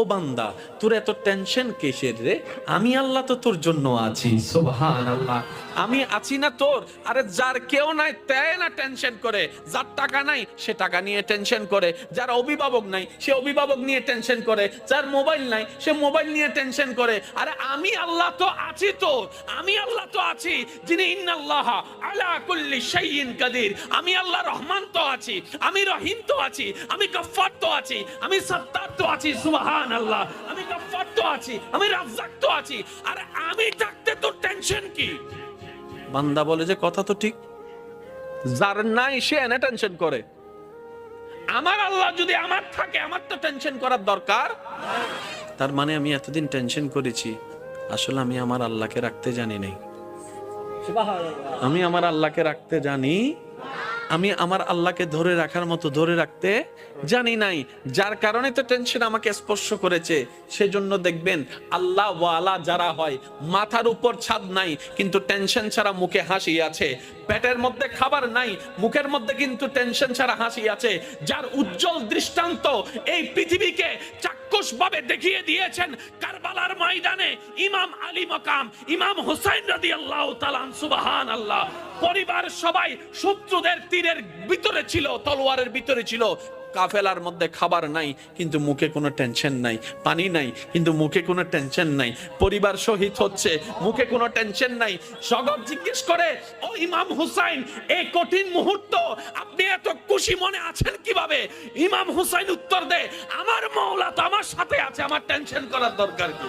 ও বান্দা, তোর এত টেনশন কিসের রে? আমি আল্লাহ তো তোর জন্য আছি। সুবহান আল্লাহ আমি আছি না তোর। আরে যার কেউ নাই তাই না টেনশন করে। যার টাকা নাই, সে টাকা নিয়ে টেনশন করে। যার অভিভাবক নাই, সে অভিভাবক নিয়ে টেনশন করে। যার মোবাইল নাই, সে মোবাইল নিয়ে টেনশন করে। আরে আমি আল্লাহ তো আছি তো আমি আল্লাহ তো আছি যিনি ইন্নাল্লাহ আলা কুল্লি শাইইন কাদির। আমি আল্লাহ রহমান তো আছি, আমি রহিম তো আছি, আমি গফফার তো আছি, আমি সত্তার তো আছি সুবহান আল্লাহ আমি গফফার তো আছি, আমি রাজ্জাক তো আছি। আরে আমি থাকতে তোর টেনশন কি? বান্দা বলে যে কথা তো ঠিক। যার নাই সে এনে টেনশন করে। আমার আল্লাহ যদি আমার থাকে আমার তো টেনশন করার দরকার। তার মানে আমি এতদিন টেনশন করেছি আসলে আমি আমার আল্লাহকে রাখতে জানি নাই। আমি আমার আল্লাহকে রাখতে জানি আমি আমার আল্লাহকে ধরে রাখার মতো ধরে রাখতে জানি নাই। যার কারণে তো টেনশন আমাকে স্পর্শ করেছে। সেজন্য দেখবেন আল্লাহ ওয়ালা যারা হয়, মাথার উপর ছাদ নাই, কিন্তু টেনশন ছাড়া মুখে হাসি আছে। পেটের মধ্যে খাবার নাই, মুখের মধ্যে কিন্তু টেনশন ছাড়া হাসি আছে। যার উজ্জ্বল দৃষ্টান্ত এই পৃথিবীকে চাক্ষুষ ভাবে দেখিয়ে দিয়েছেন কারবালার ময়দানে ইমাম আলী মকাম, ইমাম হুসাইন রাদি আল্লাহ তালান সুবাহান আল্লাহ পরিবার সবাই শত্রুদের তীরের ভিতরে ছিল, তলোয়ারের ভিতরে ছিল। কাফেলার মধ্যে খাবার নাই, কিন্তু মুখে কোনো টেনশন নাই, পানি নাই, কিন্তু মুখে কোনো টেনশন নাই। পরিবার শহীদ হচ্ছে, মুখে কোনো টেনশন নাই। জগৎ জিজ্ঞেস করে, ও ইমাম হুসাইন, এই কঠিন মুহূর্ত আপনি এত খুশি মনে আছেন কীভাবে? ইমাম হুসাইন উত্তর দে, আমার মৌলা তো আমার সাথে আছে, আমার টেনশন করার দরকার কি?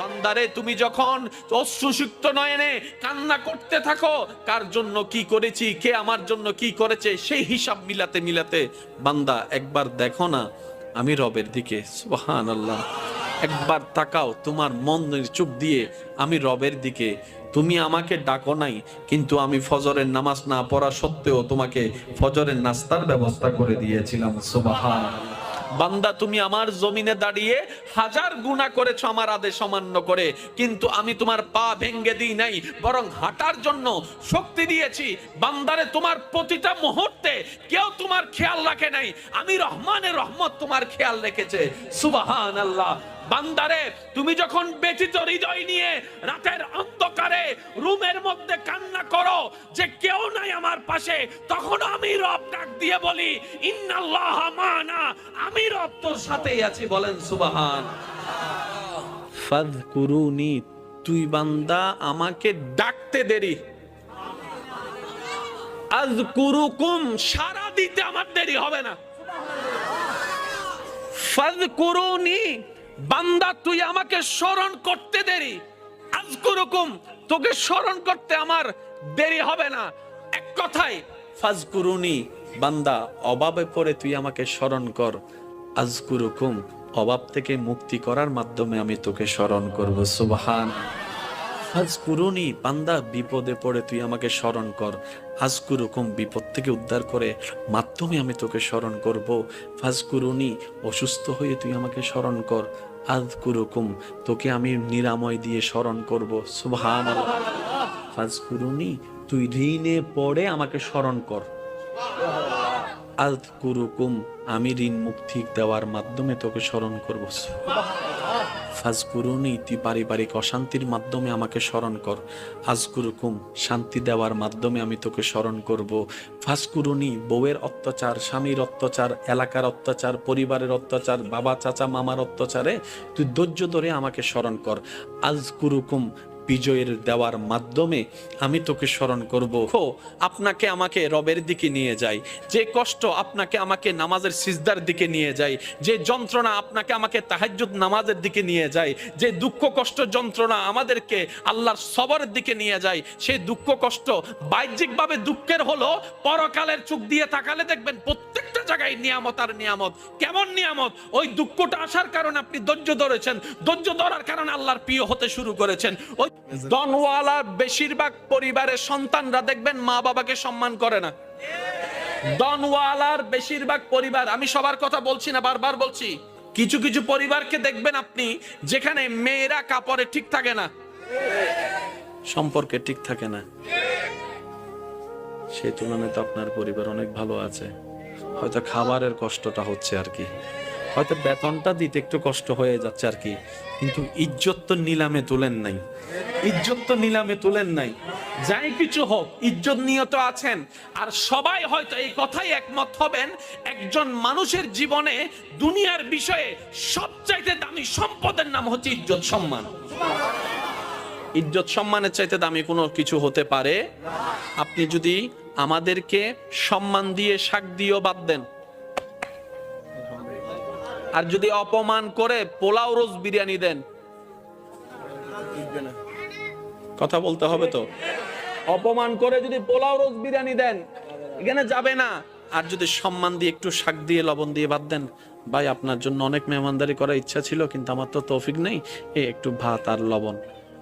বান্দারে, তুমি যখন অশ্রুসিক্ত নয়নে কান্না করতে থাকো, কার জন্য কি করেছি, কে আমার জন্য কি করেছে, সেই হিসাব মিলাতে মিলাতে বান্দা একবার দেখো না, আমি রবের দিকে সুবহান আল্লাহ একবার তাকাও, তোমার মন চুপ দিয়ে আমি রবের দিকে, তুমি আমাকে ডাকো নাই, কিন্তু আমি ফজরের নামাজ না পড়া সত্ত্বেও তোমাকে ফজরের নাস্তার ব্যবস্থা করে দিয়েছিলাম সুবহান বান্দা, তুমি আমার জমিনে দাঁড়িয়ে হাজার গুণা করেছ, আমার আদেশ অমান্য করে। কিন্তু আমি তোমার পা ভেঙ্গে দিই নাই, বরং হাঁটার জন্য শক্তি দিয়েছি। বান্দারে, তোমার প্রতিটা মুহূর্তে কেউ তোমার খেয়াল রাখে নাই। আমি রহমানের রহমত তোমার খেয়াল রেখেছে। সুবাহান আল্লাহ বান্দারে, তুমি যখন ব্যথিত হৃদয় নিয়ে রাতের অন্ধকারে রুমের মধ্যে কান্না করো যে কেউ নাই আমার পাশে, তখন আমি রব ডাক দিয়ে বলি, ইন্নাল্লাহ মানা, আমি রব তোর সাথেই আছি। বলেন, সুবাহান। ফাযকুরুনি, তুই বান্দা, আমাকে ডাকতে দেরি। আযকুরুকুম সারা দিতে আমার দেরি হবে না। ফাযকুরুনি বান্দা, তুই আমাকে স্মরণ করতে দেরি। আজকুরুকুম তোকে স্মরণ করতে আমার দেরি হবে না। এক কথায়, ফাজকুরুনি, বান্দা অভাবে পড়ে তুই আমাকে স্মরণ কর। আজকুরুকুম অভাব থেকে মুক্তি করার মাধ্যমে আমি তোকে স্মরণ করব। সুবহান। হাজকুরুনি বান্দা, বিপদে পড়ে তুই আমাকে স্মরণ কর। হাজকুরুকুম বিপদ থেকে উদ্ধার করে মাধ্যমে আমি তোকে স্মরণ করব। ফাজকুরুনি, অসুস্থ হয়ে তুই আমাকে স্মরণ কর। আজকুরুকুম তোকে আমি নিরাময় দিয়ে স্মরণ করব। সুভান ফাজকুরুনি তুই ঋণে পড়ে আমাকে স্মরণ কর। আজকুরুকুম আমি ঋণ মুক্তি দেওয়ার মাধ্যমে তোকে স্মরণ করব। ফাজকুরুনি তুই পারিবারিক অশান্তির মাধ্যমে আমাকে স্মরণ কর। আজকুরুকুম শান্তি দেওয়ার মাধ্যমে আমি তোকে স্মরণ করব। ফাজকুরুনি বউয়ের অত্যাচার, স্বামীর অত্যাচার, এলাকার অত্যাচার, পরিবারের অত্যাচার, বাবা, চাচা, মামার অত্যাচারে তুই ধৈর্য ধরে আমাকে স্মরণ কর। আজকুরুকুম বিজয়ের দেওয়ার মাধ্যমে আমি তোকে স্মরণ করব। হো, আপনাকে আমাকে রবের দিকে নিয়ে যাই। যে কষ্ট আপনাকে আমাকে নামাজের সিজদার দিকে নিয়ে যায় যে যন্ত্রণা আপনাকে আমাকে তাহাজ্জুদ নামাজের দিকে নিয়ে যায় যে দুঃখ কষ্ট যন্ত্রণা আমাদেরকে আল্লাহর সবরের দিকে নিয়ে যায় সেই দুঃখ কষ্ট বাহ্যিকভাবে দুঃখের হলো পরকালের চোখ দিয়ে তাকালে দেখবেন প্রত্যেকটা জায়গায় নিয়ামত আর নিয়ামত। কেমন নিয়ামত? ওই দুঃখটা আসার কারণে আপনি ধৈর্য ধরেছেন। ধৈর্য ধরার কারণে আল্লাহর প্রিয় হতে শুরু করেছেন। ওই দনওয়ালার বেশিরভাগ সন্তানরা দেখবেন মা বাবাকে সম্মান করে না। দনওয়ালার বেশিরভাগ পরিবার, আমি সবার কথা বলছি না, বারবার বলছি, কিছু কিছু পরিবারকে দেখবেন আপনি যেখানে মেয়েরা কাপড়ে ঠিক থাকে না, সম্পর্কে ঠিক থাকে না। সেই তুলনায় তো আপনার পরিবার অনেক ভালো আছে। হয়তো খাবারের কষ্টটা হচ্ছে আর কি। হয়তো বেতনটা দিতে একটু কষ্ট হয়ে যাচ্ছে আর কি। কিন্তু ইজ্জত তো নিলামে তুলেন নাই। ইজ্জত তো নিলামে তুলেন নাই। যাই কিছু হোক, ইজ্জত নিয়ত আছেন। আর সবাই হয়তো এই কথাই একমত হবেন, একজন মানুষের জীবনে দুনিয়ার বিষয়ে সবচাইতে দামি সম্পদের নাম হচ্ছে ইজ্জত সম্মান। ইজ্জত সম্মানের চাইতে দামি কোনো কিছু হতে পারে? আপনি যদি আমাদেরকে সম্মান দিয়ে শাক দিয়েও বাদ দেন আর যদি অপমান করে পোলাও রোজ বিরিয়ানি দেন? কথা বলতে হবে তো। অপমান করে যদি পোলাও রোজ বিরিয়ানি দেন, এখানে যাবে না। আর যদি সম্মান দিয়ে একটু শাক দিয়ে, লবণ দিয়ে বাদ দেন, ভাই, আপনার জন্য অনেক মেহমানদারি করার ইচ্ছা ছিল, কিন্তু আমার তো তৌফিক নেই, এ একটু ভাত আর লবণ।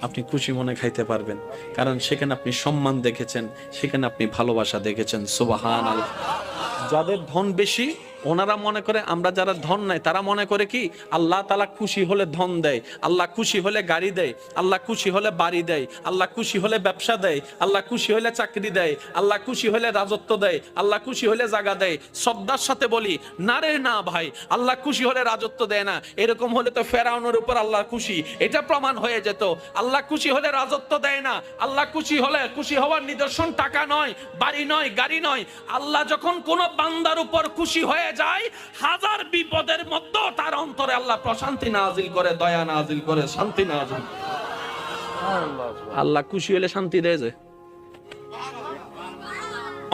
আপনি খুশি মনে খাইতে পারবেন, কারণ সেখানে আপনি সম্মান দেখেছেন, সেখানে আপনি ভালোবাসা দেখেছেন সুবাহান আল্লাহ যাদের ধন বেশি ওনারা মনে করে আমরা যারা ধন নাই তারা মনে করে কি আল্লাহ তালা খুশি হলে ধন দেয় আল্লাহ খুশি হলে গাড়ি দেয় আল্লাহ খুশি হলে বাড়ি দেয় আল্লাহ খুশি হলে ব্যবসা দেয় আল্লাহ খুশি হলে চাকরি দেয় আল্লাহ খুশি হলে রাজত্ব দেয় আল্লাহ খুশি হলে জায়গা দেয় শ্রদ্ধার সাথে বলি না রে না ভাই আল্লাহ খুশি হলে রাজত্ব দেয় না এরকম হলে তো ফেরাউনের উপর আল্লাহ খুশি এটা প্রমাণ হয়ে যেত আল্লাহ খুশি হলে রাজত্ব দেয় না আল্লাহ খুশি হলে খুশি হওয়ার নিদর্শন টাকা নয় বাড়ি নয় গাড়ি নয় আল্লাহ যখন কোন বান্দার উপর খুশি হয়ে যায়, হাজার বিপদের মধ্যেও তার অন্তরে আল্লাহ প্রশান্তি নাজিল করে, দয়া নাজিল করে, শান্তি নাজিল আল্লাহ খুশি হলে শান্তি দেয় যে।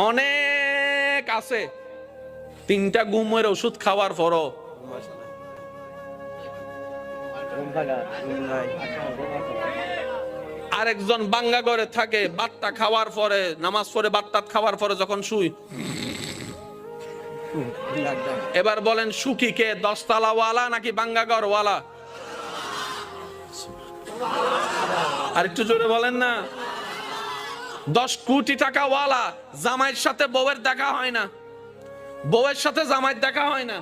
অনেক আছে। তিনটা ঘুমের ওষুধ খাওয়ার পরও। আরেকজন বাঙ্গা ঘরে থাকে, বাট্টা খাওয়ার পরে, নামাজ পড়ে বাট্টাত খাওয়ার পরে যখন শুই এবার বলেন, সুখী কে? দশতলা ওয়ালা নাকি বাঙ্গাগর ওয়ালা আর একটু জোরে বলেন না। দশ কোটি টাকা ওয়ালা জামাইয়ের সাথে বউয়ের দেখা হয় না। বউয়ের সাথে জামাইয়ের দেখা হয় না।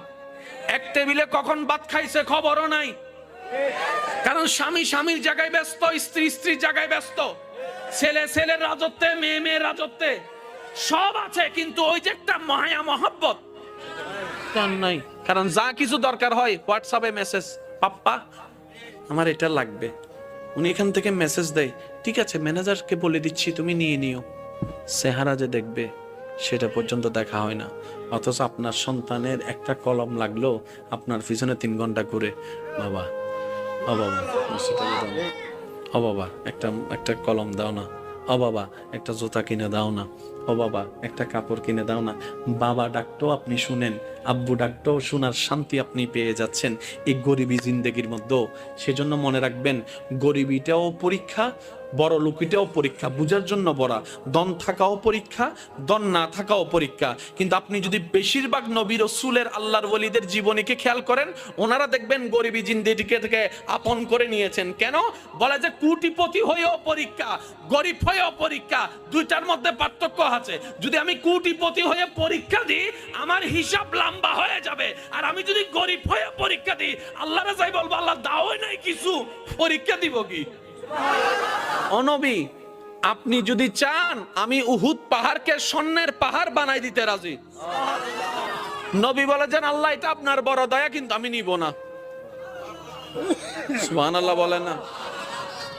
এক টেবিলে কখন ভাত খাইছে খবরও নাই। কারণ স্বামী স্বামীর জায়গায় ব্যস্ত, স্ত্রী স্ত্রীর জায়গায় ব্যস্ত। ছেলে ছেলের রাজত্বে, মেয়ে মেয়ের রাজত্বে। সব আছে, কিন্তু ওই যে একটা মায়া, মহাব্বত। তার নাই। কারণ যা কিছু দরকার হয় হোয়াটসঅ্যাপে মেসেজ পাপ্পা, আমার এটা লাগবে। উনি এখান থেকে মেসেজ দেয়, ঠিক আছে ম্যানেজারকে বলে দিচ্ছি, তুমি নিয়ে নিও। সেহারা যে দেখবে, সেটা পর্যন্ত দেখা হয় না। অথচ আপনার সন্তানের একটা কলম লাগল, আপনার পিছনে তিন ঘণ্টা করে বাবা অবাবা বাবা, সেটা দাও না। ও বাবা, একটা একটা কলম দাও না। অবাবা একটা জুতা কিনে দাও না। অবাবা একটা কাপড় কিনে দাও না। বাবা ডাকতেও আপনি শুনেন। আব্বু ডাকতেও শোনার শান্তি আপনি পেয়ে যাচ্ছেন এই গরিবী জিন্দেগির মধ্যেও। সেজন্য মনে রাখবেন, গরিবিটাও পরীক্ষা, বড় লুকিটাও পরীক্ষা, বুঝার জন্য বড়া। দন থাকাও পরীক্ষা দন না থাকাও পরীক্ষা। কিন্তু আপনি যদি বেশিরভাগ নবী রসুলের আল্লাহর ওলিদের জীবনীকে খেয়াল করেন? ওনারা দেখবেন গরিবী জিন্দিগিকে থেকে আপন করে নিয়েছেন। কেন? বলে যে কুটিপতি হয়েও পরীক্ষা, গরিব হয়েও পরীক্ষা, দুইটার মধ্যে পার্থক্য আছে। যদি আমি কুটিপতি হয়ে পরীক্ষা দিই, আমার হিসাব লম্বা হয়ে যাবে। আর আমি যদি গরিব হয়ে পরীক্ষা দিই আল্লাহ যাই বলব, আল্লাহ, দাও নাই কিছু, পরীক্ষা দিব কি? অনবী, আপনি যদি চান, আমি উহুদ পাহাড়কে স্বর্ণের পাহাড় বানাই দিতে রাজি। নবী বলে যেন আল্লাহ, এটা আপনার বড় দয়া, কিন্তু আমি নিব না। সুবহান আল্লাহ বলে না।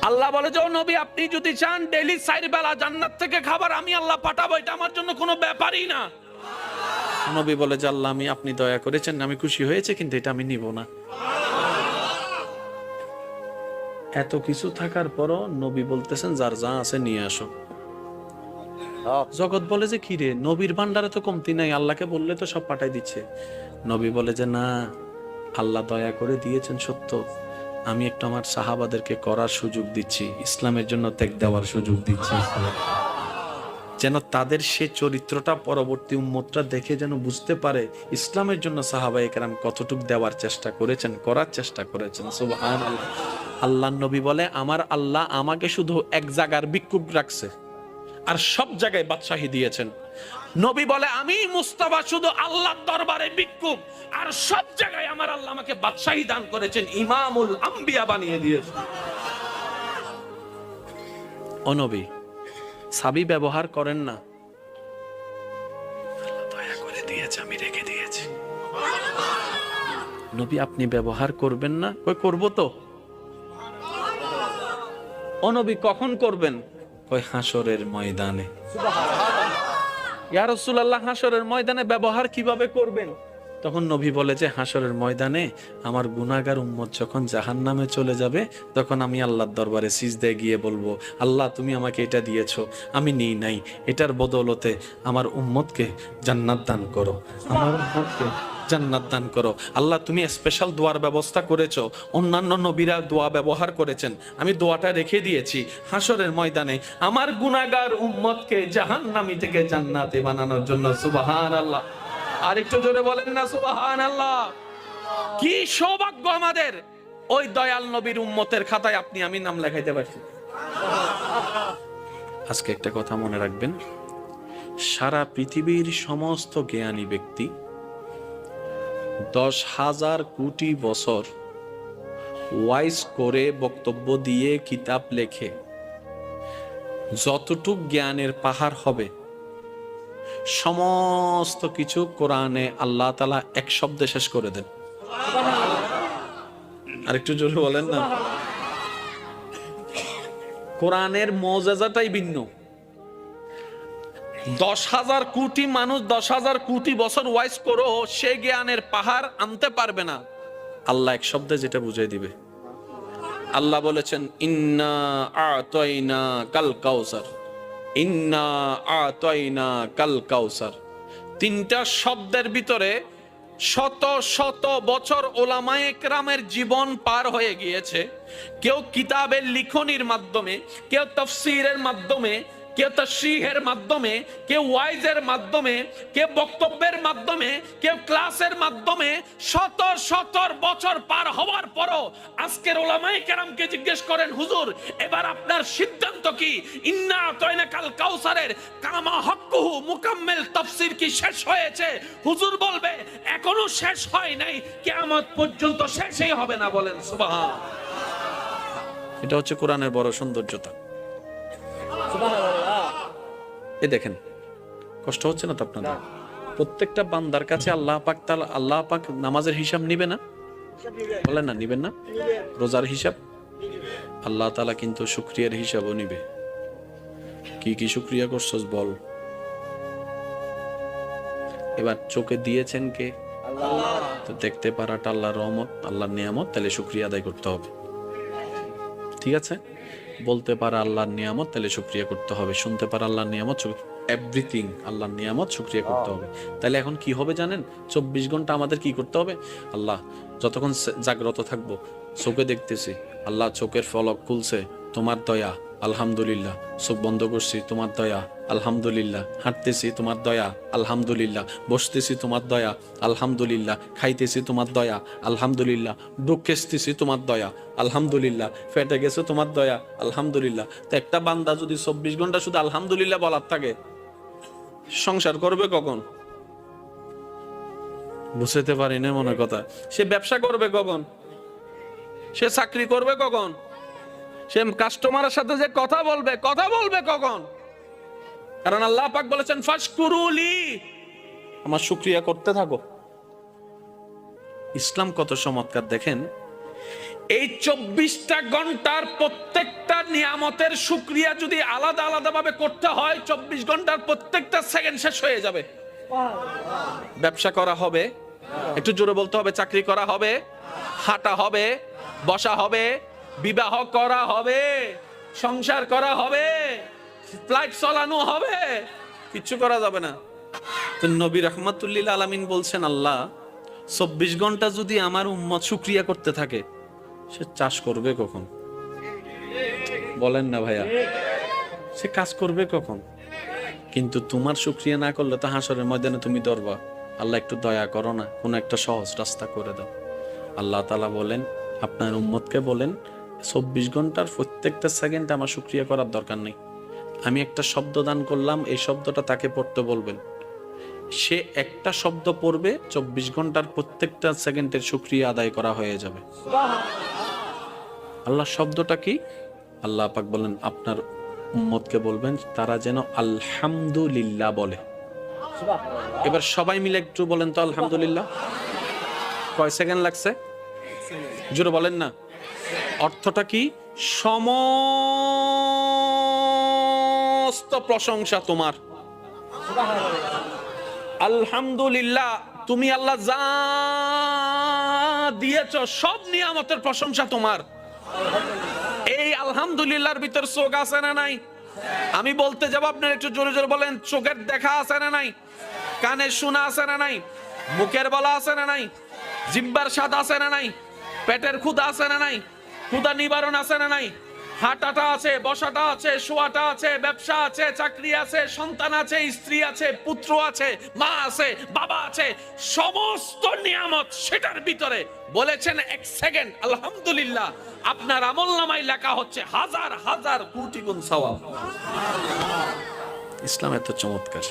আল্লাহ বলে যে নবী, আপনি যদি চান, ডেইলি চার বেলা জান্নাত থেকে খাবার আমি আল্লাহ পাঠাবো, এটা আমার জন্য কোনো ব্যাপারই না। নবী বলে যে, আল্লাহ, আমি, আপনি দয়া করেছেন, আমি খুশি হয়েছে, কিন্তু এটা আমি নিব না। এত কিছু থাকার পরও নবী বলতেছেন, যার যা আছে নিয়ে আসো। জগৎ বলে যে, কি রে, নবীর ভান্ডারে তো কমতি নাই, আল্লাহকে বললে তো সব পাঠাই দিচ্ছে। নবী বলে যে, না, আল্লাহ দয়া করে দিয়েছেন সত্য। আমি একটু আমার সাহাবাদেরকে করার সুযোগ দিচ্ছি, ইসলামের জন্য ত্যাগ দেওয়ার সুযোগ দিচ্ছি। যেন তাদের সে চরিত্রটা পরবর্তী উম্মতরা দেখে যেন বুঝতে পারে ইসলামের জন্য সাহাবাই কেরাম কতটুক দেওয়ার চেষ্টা করেছেন, করার চেষ্টা করেছেন। সুবহানাল্লাহ। আল্লাহ নবী বলে, আমার আল্লাহ আমাকে শুধু এক জায়গার ভিক্ষুক রাখছে আর সব জায়গায় বাদশাহী দিয়েছেন। নবী বলে, আমি মুস্তাফা শুধু আল্লাহর দরবারে ভিক্ষুক আর সব জায়গায় আমার আল্লাহ আমাকে বাদশাহী দান করেছেন, ইমামুল আম্বিয়া বানিয়ে দিয়েছেন। অনবী সাবি ব্যবহার করেন না। দয়া করে দিয়েছে আমি রেখে দিয়েছি। নবী আপনি ব্যবহার করবেন না? কই করব তো? অনবী কখন করবেন? কই হাসরের ময়দানে। ইয়া রাসূলুল্লাহ হাসরের ময়দানে ব্যবহার কীভাবে করবেন? তখন নবী বলে যে হাসরের ময়দানে আমার গুনাহগার উম্মত যখন জাহান্নামে চলে যাবে, তখন আমি আল্লাহর দরবারে সিজদায় গিয়ে বলব, আল্লাহ, তুমি আমাকে এটা দিয়েছ, আমি নিই নাই। এটার বদৌলতে আমার উম্মতকে জান্নাত দান করো। আমার উম্মতকে জান্নাত দান করো। আল্লাহ, তুমি স্পেশাল দোয়ার ব্যবস্থা করেছ। অন্যান্য নবীরা দোয়া ব্যবহার করেছেন। আমি দোয়াটা রেখে দিয়েছি। হাসরের ময়দানে আমার গুনাহগার উম্মতকে জাহান্নামী থেকে জান্নাতে বানানোর জন্য সুবহান আল্লাহ আর একটু জোরে বলেন না সুবহান আল্লাহ কি সৌভাগ্য আমাদের। ওই দয়াল নবীর উম্মতের খাতায় আপনি, আমি নাম লেখাইতে পারছি আজকে একটা কথা মনে রাখবেন। সারা পৃথিবীর সমস্ত জ্ঞানী ব্যক্তি দশ হাজার কোটি বছর ওয়াইজ করে বক্তব্য দিয়ে কিতাব লেখে। যতটুক জ্ঞানের পাহাড় হবে সমস্ত কিছু কোরআনে আল্লাহ তালা এক শব্দে শেষ করে দেন। আরেকটু জোরে বলেন না। কোরআনের মজাজাটাই ভিন্ন। দশ হাজার কোটি মানুষ দশ হাজার কোটি বছর ওয়াইজ করো সে জ্ঞানের পাহাড় আনতে পারবে না। আল্লাহ এক শব্দে যেটা বুঝিয়ে দিবে। আল্লাহ বলেছেন ইন্না আতয়না কাল কাউসার ইন্না আতয়না কাল কাউসার। তিনটা শব্দের ভিতরে শত শত বছর ওলামায়ে কেরামের জীবন পার হয়ে গিয়েছে। কেউ কিতাবের লিখনির মাধ্যমে, কেউ তফসিরের মাধ্যমে কেউ তশরিহের মাধ্যমে, কেউ ওয়াইজের মাধ্যমে, কেউ বক্তব্যের মাধ্যমে, কেউ ক্লাসের মাধ্যমে শত শত বছর পার হওয়ার পরও আজকের ওলামায়ে কেরামকে জিজ্ঞেস করেন, হুজুর, এবার আপনার সিদ্ধান্ত কি? ইন্না তয়না কাল কাউসারের কামা হক্কুহু মুকাম্মেল তাফসীর কি শেষ হয়েছে? হুজুর বলবে, এখনও শেষ হয় নাই, কিয়ামত পর্যন্ত শেষই হবে না, বলেন, সুবহান। এটা হচ্ছে কোরআনের বড় সৌন্দর্যতা। এ দেখেন কষ্ট হচ্ছে না তো আপনাদের? প্রত্যেকটা বান্দার কাছে আল্লাহ পাক তার আল্লাহ পাক নামাজের হিসাব নিবে না? বলেন না নিবেন না? রোজার হিসাব? আল্লাহ তালা কিন্তু শুক্রিয়ার হিসাবও নিবে। কি কি শুক্রিয়া করছস বল? এবার চোখে দিয়েছেন কে? তো দেখতে পারাটা আল্লাহর রহমত আল্লাহর নিয়ামত তাহলে শুক্রিয়া আদায় করতে হবে। ঠিক আছে? বলতে পারা আল্লাহর নিয়ামত তাহলে সুক্রিয়া করতে হবে। শুনতে পারা আল্লাহর নিয়ামত এভরিথিং আল্লাহর নিয়ামত সুক্রিয়া করতে হবে। তাহলে এখন কি হবে জানেন? চব্বিশ ঘণ্টা আমাদের কি করতে হবে? আল্লাহ যতক্ষণ জাগ্রত থাকব চোখে দেখতেছি আল্লাহ চোখের ফলক খুলছে তোমার দয়া আলহামদুলিল্লাহ চোখ বন্ধ করছি তোমার দয়া আলহামদুলিল্লাহ, হাঁটতেছি তোমার দয়া, আলহামদুলিল্লাহ, বসতেছি তোমার দয়া, আলহামদুলিল্লাহ, খাইতেছি তোমার দয়া, আলহামদুলিল্লাহ ডুক খেসতেছি তোমার দয়া, আলহামদুলিল্লাহ, ফেটে গেছে তোমার দয়া, আলহামদুলিল্লাহ। তো একটা বান্দা যদি চব্বিশ ঘণ্টা শুধু আলহামদুলিল্লাহ বলার থাকে, সংসার করবে কখন? বুঝতে পারি না মনে কথা। সে ব্যবসা করবে কখন? সে চাকরি করবে কখন? সে কাস্টমারের সাথে যে কথা বলবে কথা বলবে কখন? কারণ আল্লাহ পাক বলেছেন ফাশকুরুলি আমার শুক্রিয়া করতে থাকো। ইসলাম কত চমৎকার, দেখেন। এই চব্বিশটা ঘণ্টার প্রত্যেকটা নিয়ামতের শুক্রিয়া যদি আলাদা আলাদা ভাবে করতে হয়, চব্বিশ ঘণ্টার প্রত্যেকটা সেকেন্ড শেষ হয়ে যাবে। ব্যবসা করা হবে, একটু জোরে বলতে হবে, চাকরি করা হবে, হাঁটা হবে, বসা হবে, বিবাহ করা হবে, সংসার করা হবে। ফ্লাইট চালানো হবে। কিচ্ছু করা যাবে না। তো নবী রহমাতুল্লিল আলামিন বলছেন, আল্লাহ, চব্বিশ ঘণ্টা যদি আমার উম্মত শুক্রিয়া করতে থাকে, সে চাষ করবে কখন? বলেন না ভাইয়া। সে কাজ করবে কখন? কিন্তু তোমার শুক্রিয়া না করলে তো হাসরের ময়দানে তুমি ধরবা আল্লাহ, একটু দয়া করো না, কোনো একটা সহজ রাস্তা করে দাও। আল্লাহ তালা বলেন, আপনার উম্মতকে বলেন, চব্বিশ ঘণ্টার প্রত্যেকটা সেকেন্ড আমার শুক্রিয়া করার দরকার নেই। আমি একটা শব্দ দান করলাম, এই শব্দটা তাকে পড়তে বলবেন। সে একটা শব্দ পড়বে, চব্বিশ ঘণ্টার প্রত্যেকটা সেকেন্ডের শুক্রিয়া আদায় করা হয়ে যাবে। আল্লাহ শব্দটা কি? আল্লাহ পাক বলেন, আপনার উম্মতকে বলবেন, তারা যেন আলহামদুলিল্লাহ বলে। এবার সবাই মিলে একটু বলেন তো আলহামদুলিল্লাহ। কয় সেকেন্ড লাগছে? জোরে বলেন না। অর্থটা কি? সমস্ত প্রশংসা তোমার। আলহামদুলিল্লাহ, তুমি আল্লাহ যা দিয়েছ, সব নিয়ামতের প্রশংসা তোমার। এই আলহামদুলিল্লাহর ভিতর চোখ আছে না নাই? আমি বলতে যাব, আপনার একটু জোরে জোরে বলেন, চোখের দেখা আছে না নাই? কানে শোনা আছে না নাই? মুখের বলা আছে না নাই? জিব্বার স্বাদ আছে না নাই? পেটের ক্ষুদা আছে না নাই? ক্ষুদা নিবারণ আছে না নাই? হাঁটাটা আছে, বসাটা আছে, শোয়াটা আছে, ব্যবসা আছে, চাকরি আছে, সন্তান আছে, স্ত্রী আছে, পুত্র আছে, মা আছে, বাবা আছে, সমস্ত নিয়ামত সেটার ভিতরে বলেছেন এক সেকেন্ড, আলহামদুলিল্লাহ, আপনার আমল নামায় লেখা হচ্ছে হাজার হাজার কোটি গুণ সওয়াব। ইসলাম এত চমৎকার।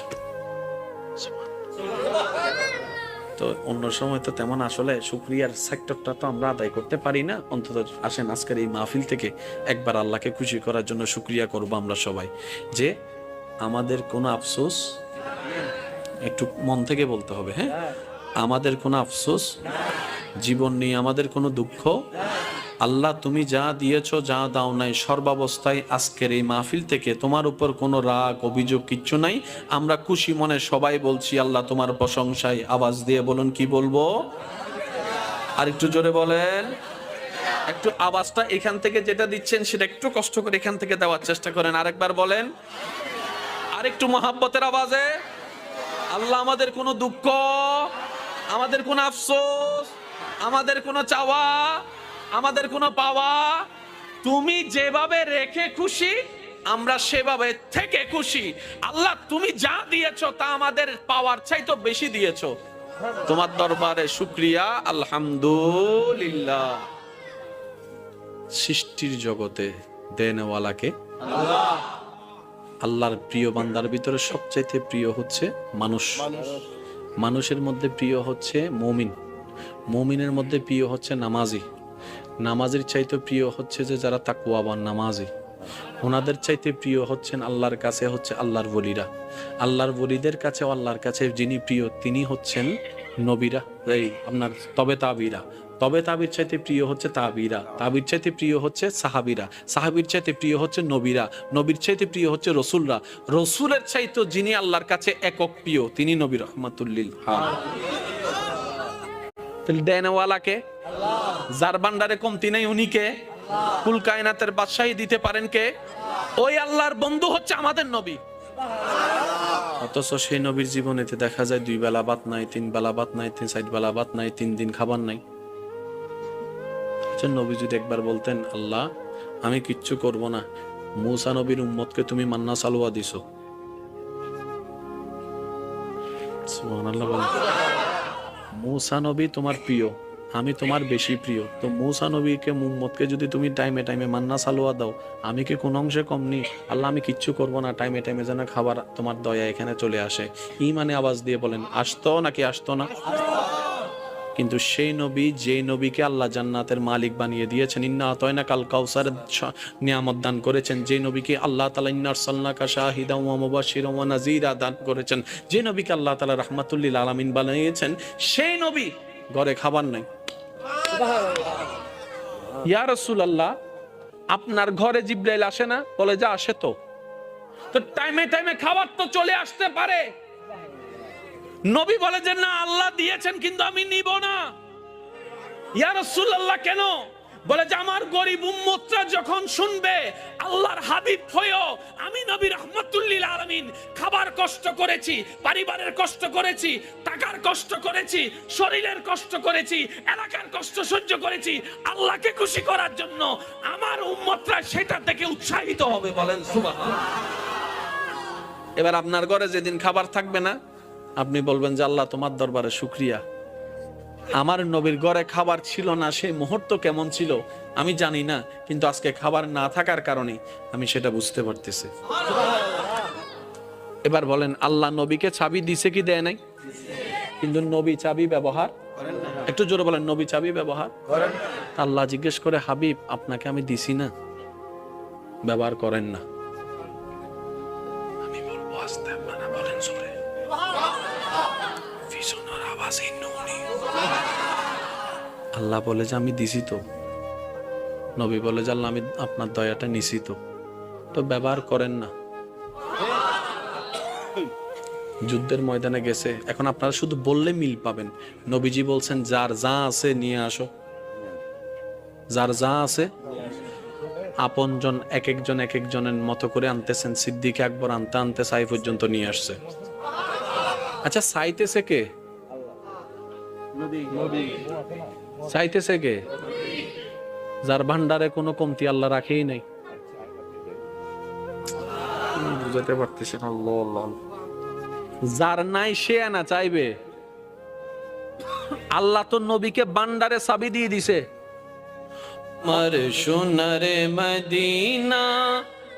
তো অন্য সময় তো তেমন আসলে সুক্রিয়ার সেক্টরটা তো আমরা আদায় করতে পারি না। অন্তত আসেন আজকের এই মাহফিল থেকে একবার আল্লাহকে খুশি করার জন্য সুক্রিয়া করব আমরা সবাই। যে আমাদের কোনো আফসোস, একটু মন থেকে বলতে হবে হ্যাঁ? আমাদের কোনো আফসোস, জীবন নিয়ে আমাদের কোনো দুঃখ আল্লাহ, তুমি যা দিয়েছ, যা দাও নাই, সর্বাবস্থায় আজকের এই মাহফিল থেকে তোমার উপর কোনো রাগ, অভিযোগ কিচ্ছু নাই। আমরা খুশি মনে সবাই বলছি, আল্লাহ তোমার প্রশংসায় আওয়াজ দিয়ে বলুন, কি বলব? আর একটু জোরে বলেন। একটু আওয়াজটা এখান থেকে যেটা দিচ্ছেন, সেটা একটু কষ্ট করে এখান থেকে দেওয়ার চেষ্টা করেন। আরেকবার বলেন। আর একটু মহাব্বতের আওয়াজে। আল্লাহ, আমাদের কোনো দুঃখ, আমাদের কোনো আফসোস, আমাদের কোনো চাওয়া আমাদের কোনো পাওয়া। তুমি যেভাবে রেখে খুশি, আমরা সেভাবে থেকে খুশি। আল্লাহ, তুমি যা দিয়েছ তা আমাদের পাওয়ার চাই তো বেশি দিয়েছ। তোমার দরবারে শুক্রিয়া, আলহামদুলিল্লাহ। সৃষ্টির জগতে দেনওয়ালাকে আল্লাহর প্রিয় বান্দার ভিতরে সবচাইতে প্রিয় হচ্ছে মানুষ। মানুষের মধ্যে প্রিয় হচ্ছে মমিন। মমিনের মধ্যে প্রিয় হচ্ছে নামাজি। নামাজির চাইতে প্রিয় হচ্ছে যে যারা তাকুয়াবান নামাজি। ওনাদের চাইতে প্রিয় হচ্ছেন আল্লাহর কাছে হচ্ছে আল্লাহর বলিরা আল্লাহর বলিদের কাছে আল্লাহর কাছে যিনি প্রিয়, তিনি হচ্ছেন নবীরা। এই আপনার তবে তাবিরা। তবে তাবির চাইতে প্রিয় হচ্ছে তাবিরা। তাবির চাইতে প্রিয় হচ্ছে সাহাবিরা। সাহাবির চাইতে প্রিয় হচ্ছে নবীরা। নবীর চাইতে প্রিয় হচ্ছে রসুলরা। রসুলের চাইতে যিনি আল্লাহর কাছে একক প্রিয়, তিনি নবী রহমাতুল্লিল দেনওয়ালাকে। যার বান্ডারে কমতি নেই কুল কায়নাতের বাদশাহী দিতে পারেন কে? ওই আল্লাহর বন্ধু হচ্ছে আমাদের নবী। অথচ সেই নবীর জীবনেতে দেখা যায় দুই বেলা নাই তিন বেলা নাই তিন সাইড বেলা নাই তিন দিন খাবার নাই। আচ্ছা, নবী যদি একবার বলতেন আল্লাহ আমি কিচ্ছু করব না। মূসা নবীর উম্মতকে তুমি মান্না সালোয়া দিছো। মূসা নবী তোমার প্রিয়, আমি তোমার বেশি প্রিয়। তো মৌসা নবীকে মুম্মদকে যদি তুমি টাইমে টাইমে মান্না সালোয়া দাও, আমি কি কোনো অংশে কম নি? আল্লাহ, আমি কিচ্ছু করব না, টাইমে টাইমে যেন খাবার তোমার দয়া এখানে চলে আসে। ই মানে আওয়াজ দিয়ে বলেন, আসতো নাকি আসতো না? কিন্তু সেই নবী যে নবীকে আল্লাহ জান্নাতের মালিক বানিয়ে দিয়েছেন ইন্না আতয়না কাল কাউসার নিয়ামত দান করেছেন। যে নবীকে আল্লাহ তালা ইন্নার সাল্লাকা শাহিদা ওয়া মুবাশশিরা ওয়া নাযীরা দান করেছেন যে নবীকে আল্লাহ তালা রাহমাতুল্লিল আলামিন বানিয়েছেন সেই নবী ঘরে খাবার নাই। ইয়া রাসূলুল্লাহ আপনার ঘরে জিব্রাইল আসে না? বলে যা আসে তো। তো টাইমে টাইমে খাবার তো চলে আসতে পারে। নবী বলে যে, না, আল্লাহ দিয়েছেন, কিন্তু আমি নিব না। ইয়া রাসূলুল্লাহ, কেন? বলে যে, আমার গরিব উম্মতরা যখন শুনবে, আল্লাহর হাবিব হয়েও আমি নবী রহমতুল্লিল আলামিন, খাবার কষ্ট করেছি, পরিবারের কষ্ট করেছি, টাকার কষ্ট করেছি, শরীরের কষ্ট করেছি, এলাকার কষ্ট সহ্য করেছি, আল্লাহকে খুশি করার জন্য আমার উম্মতরা সেটা থেকে উৎসাহিত হবে বলেন সুবহানাল্লাহ। এবার আপনার ঘরে যেদিন খাবার থাকবে না আপনি বলবেন যে আল্লাহ তোমার দরবারে শুক্রিয়া। আমার নবীর ঘরে খাবার ছিল না, সেই মুহূর্ত কেমন ছিল আমি জানি না, কিন্তু আজকে খাবার না থাকার কারণে আমি সেটা বুঝতে পারতেছি। এবার বলেন, আল্লাহ নবীকে চাবি দিছে কি দেয় নাই? কিন্তু নবী চাবি ব্যবহার একটু জোরে বলেন, নবী চাবি ব্যবহার আল্লাহ জিজ্ঞেস করে, হাবিব, আপনাকে আমি দিছি না। ব্যবহার করেন না। আমি বলব আল্লাহ বলে যে আমি দিছি তো। নবী বলে যে আল্লাহ আমি আপনার দয়াটা নিছি তো। তো ব্যবহার করেন না। যুদ্ধের ময়দানে গেছে। এখন আপনারা শুধু বললে মিল পাবেন। নবীজি বলছেন যার যা আছে নিয়ে আসো। যার যা আছে আপনজন এক একজন এক একজনের মতো করে আনতেছেন। সিদ্দিক আকবর আনতে আনতে সাই পর্যন্ত নিয়ে আসছে। আচ্ছা সাইতেছে কে? চাইতেছে কে? যার ভান্ডারে কোনো কমতি আল্লাহ রাখেই নাই। বুঝাতে পারতেছি না আল্লাহ আল্লাহ যার নাই সে না চাইবে। আল্লাহ তো নবীকে বান্ডারে চাবি দিয়ে দিছে। আমার সোনারে মদিনা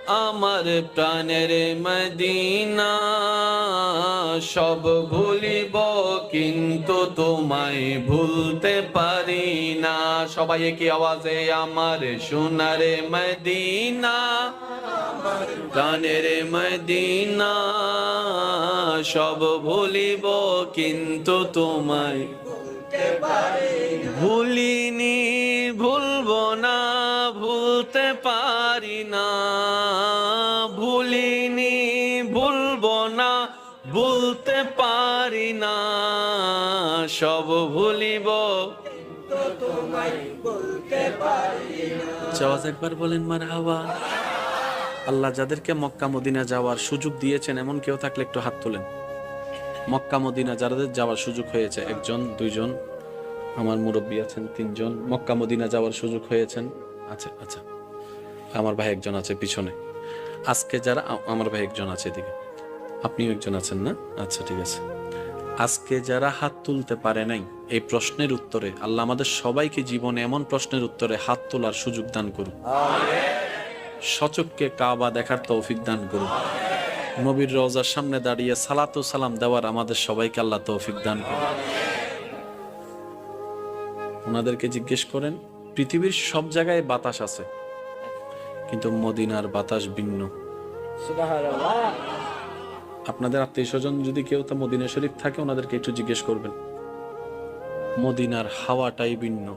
আমার প্রাণের মদিনা, সব ভুলিব কিন্তু তোমায় ভুলতে পারি না। সবাই কি আওয়াজে আমার সোনারে মদিনা, প্রাণের মদিনা, সব ভুলিব কিন্তু তোমায় ভুলিনি, ভুলব না, ভুলতে পারি না। না, সব ভুলিব। আওয়াজ একবার বলেন, মার হাওয়া আল্লাহ যাদেরকে মক্কা মদিনা যাওয়ার সুযোগ দিয়েছেন, এমন কেউ থাকলে একটু হাত তোলেন। মক্কা মদিনা যাদের যাওয়ার সুযোগ হয়েছে, একজন, দুইজন, আমার মুরব্বী আছেন, তিনজন, মক্কা মদিনা যাওয়ার সুযোগ হয়েছেন। আচ্ছা আচ্ছা আমার ভাই একজন আছে পিছনে। আজকে যারা আমার ভাই একজন আছে এদিকে। আপনিও একজন আছেন না? আচ্ছা ঠিক আছে। আজকে যারা হাত তুলতে পারে নাই, এই প্রশ্নের উত্তরে আল্লাহ আমাদের সবাইকে জীবনে এমন প্রশ্নের উত্তরে হাত তোলার সুযোগ দান করুন সচককে কাবা দেখার তৌফিক দান করুন নবীর রওজার সামনে দাঁড়িয়ে সালাতু সালাম দেওয়ার আমাদের সবাইকে আল্লাহ তৌফিক দান করুন ওনাদেরকে জিজ্ঞেস করেন, পৃথিবীর সব জায়গায় বাতাস আছে, কিন্তু মদিনার বাতাস ভিন্ন। আপনাদের আত্মীয় স্বজন যদি কেউ তা মদিনা শরীফ থাকে, ওনাদেরকে একটু জিজ্ঞেস করবেন। মদিনার হাওয়াটাই ভিন্ন।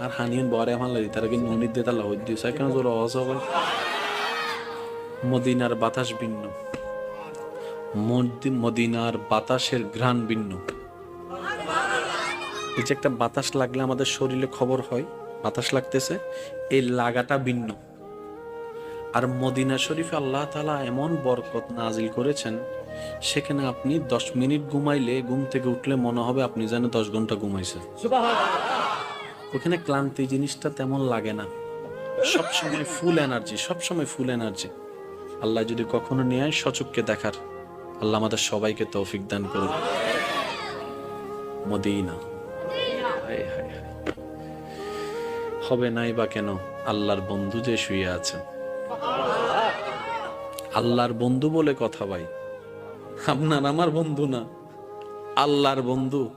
আর হানিয়ান বরে লাগি, তারা কিন্তু নুনির দিয়ে তালা হই দিয়েছে কেন জোর মদিনার বাতাস ভিন্ন। মদি- মদিনার বাতাসের ঘ্রাণ ভিন্ন। এই যে একটা বাতাস লাগলে আমাদের শরীরে খবর হয়, বাতাস লাগতেছে, এই লাগাটা ভিন্ন। আর মদিনা শরীফে আল্লাহ তালা এমন বরকত নাজিল করেছেন সেখানে আপনি দশ মিনিট ঘুমাইলে ঘুম থেকে উঠলে মনে হবে আপনি যেন দশ ঘণ্টা ঘুমাইছেন। ওখানে ক্লান্তি জিনিসটা তেমন লাগে না। সবসময় ফুল এনার্জি সবসময় ফুল এনার্জি আল্লাহ যদি কখনো নিয়ে আয় সচককে দেখার। আল্লাহ আমাদের সবাইকে তৌফিক দান করুন। মদিনা। হবে নাই বা কেন? আল্লাহর বন্ধু যে শুয়ে আছেন আল্লাহর বন্ধু বলে কথা ভাই। আপনার আমার বন্ধু না। আল্লাহর বন্ধু।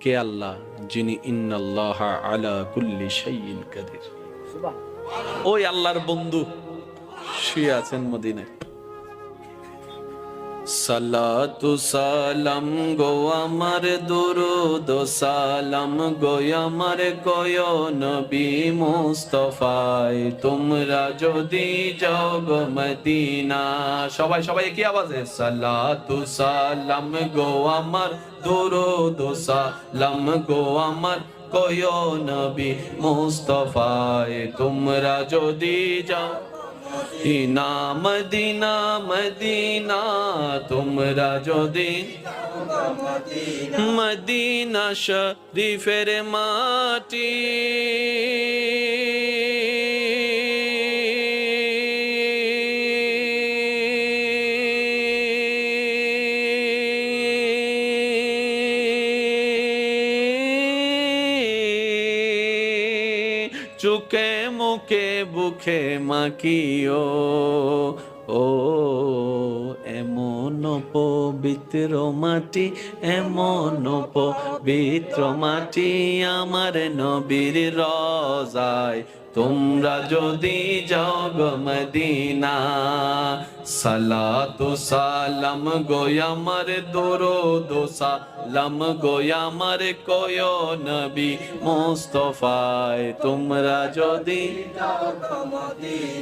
কে আল্লাহ? যিনি ইন্নাল্লাহ আলা কুল্লি ওই আল্লাহর বন্ধু। শুয়ে আছেন মদিনায়। সালাতু সালাম গো আমার দুরুদ, সালাম গো আমার গয় নবী মুস্তফায় তোমরা যদি যাও গো মদিনা, সবাই সবাই কি আওয়াজে? সালাতু সালাম গো আমার দুরুদ, সালাম গো আমার কয় নবী মুস্তফায় তোমরা যদি যাও মদিনা মদিনা মদিনা তোমরা যদি মদিনা শরীফের মাটি চুকে মুখে বুকে মাকিও ও, এমন পবিত্র মাটি, এমন পবিত্র মাটি আমার নবীর রজায়। তোমরা যদি যাও মদিনা সালাতু সালাম গোয়ামার দরুদ সালাম গোয়ামার কয় নবী মুস্তফায়, তোমরা যদি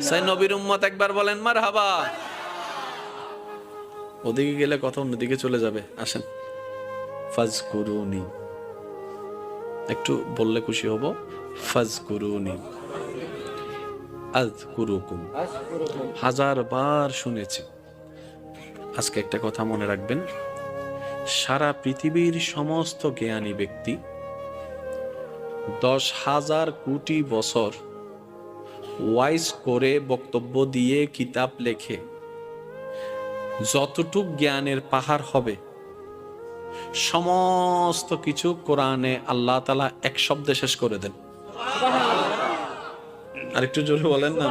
সাই নবীর উম্মত একবার বলেন, মারহাবা। ওদিকে গেলে কথা অন্যদিকে চলে যাবে, আসেন। ফাজ করুনি একটু বললে খুশি হব। ফাজ করুনি আজ কুরুকুম হাজার বার শুনেছি। আজকে একটা কথা মনে রাখবেন। সারা পৃথিবীর সমস্ত জ্ঞানী ব্যক্তি দশ হাজার কোটি বছর ওয়াইজ করে বক্তব্য দিয়ে কিতাব লেখে। যতটুক জ্ঞানের পাহাড় হবে, সমস্ত কিছু কোরআনে আল্লাহ তালা এক শব্দে শেষ করে দেন। আরেকটু জোরে বলেন না।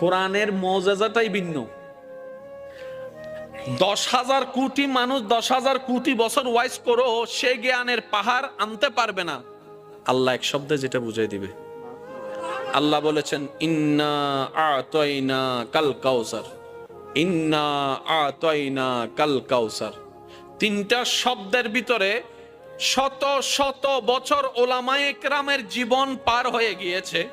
কোরআনের মজাজাটাই ভিন্ন। দশ হাজার কোটি মানুষ দশ হাজার কোটি বছর ওয়াইজ করো, সে জ্ঞানের পাহাড় আনতে পারবে না। আল্লাহ এক শব্দে যেটা বুঝাই দিবে। আল্লাহ বলেছেন, ইন্না আতয়না কাল কাউসার। ইন্না আতয়না কাল কাউসার। তিনটা শব্দের ভিতরে শত শত বছর ওলামায়ে একরামের জীবন পার হয়ে গিয়েছে।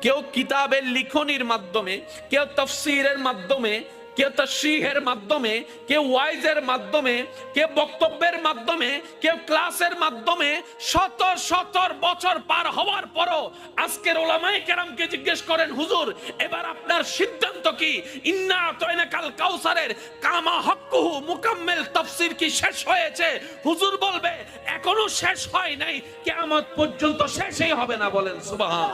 কেউ কিতাবের লিখনির মাধ্যমে, কেউ তফসিরের মাধ্যমে কেউ তশরিহের মাধ্যমে, কেউ ওয়াইজের মাধ্যমে, কেউ বক্তব্যের মাধ্যমে, কেউ ক্লাসের মাধ্যমে শত শত বছর পার হওয়ার পরও আজকের ওলামায়ে কেরামকে জিজ্ঞেস করেন, হুজুর, এবার আপনার সিদ্ধান্ত কি? ইন্না তয়না কাল কাউসারের কামা হক্কুহু মুকাম্মেল তাফসীর কি শেষ হয়েছে? হুজুর বলবে, এখনও শেষ হয় নাই, কিয়ামত পর্যন্ত শেষই হবে না, বলেন, সুবহান।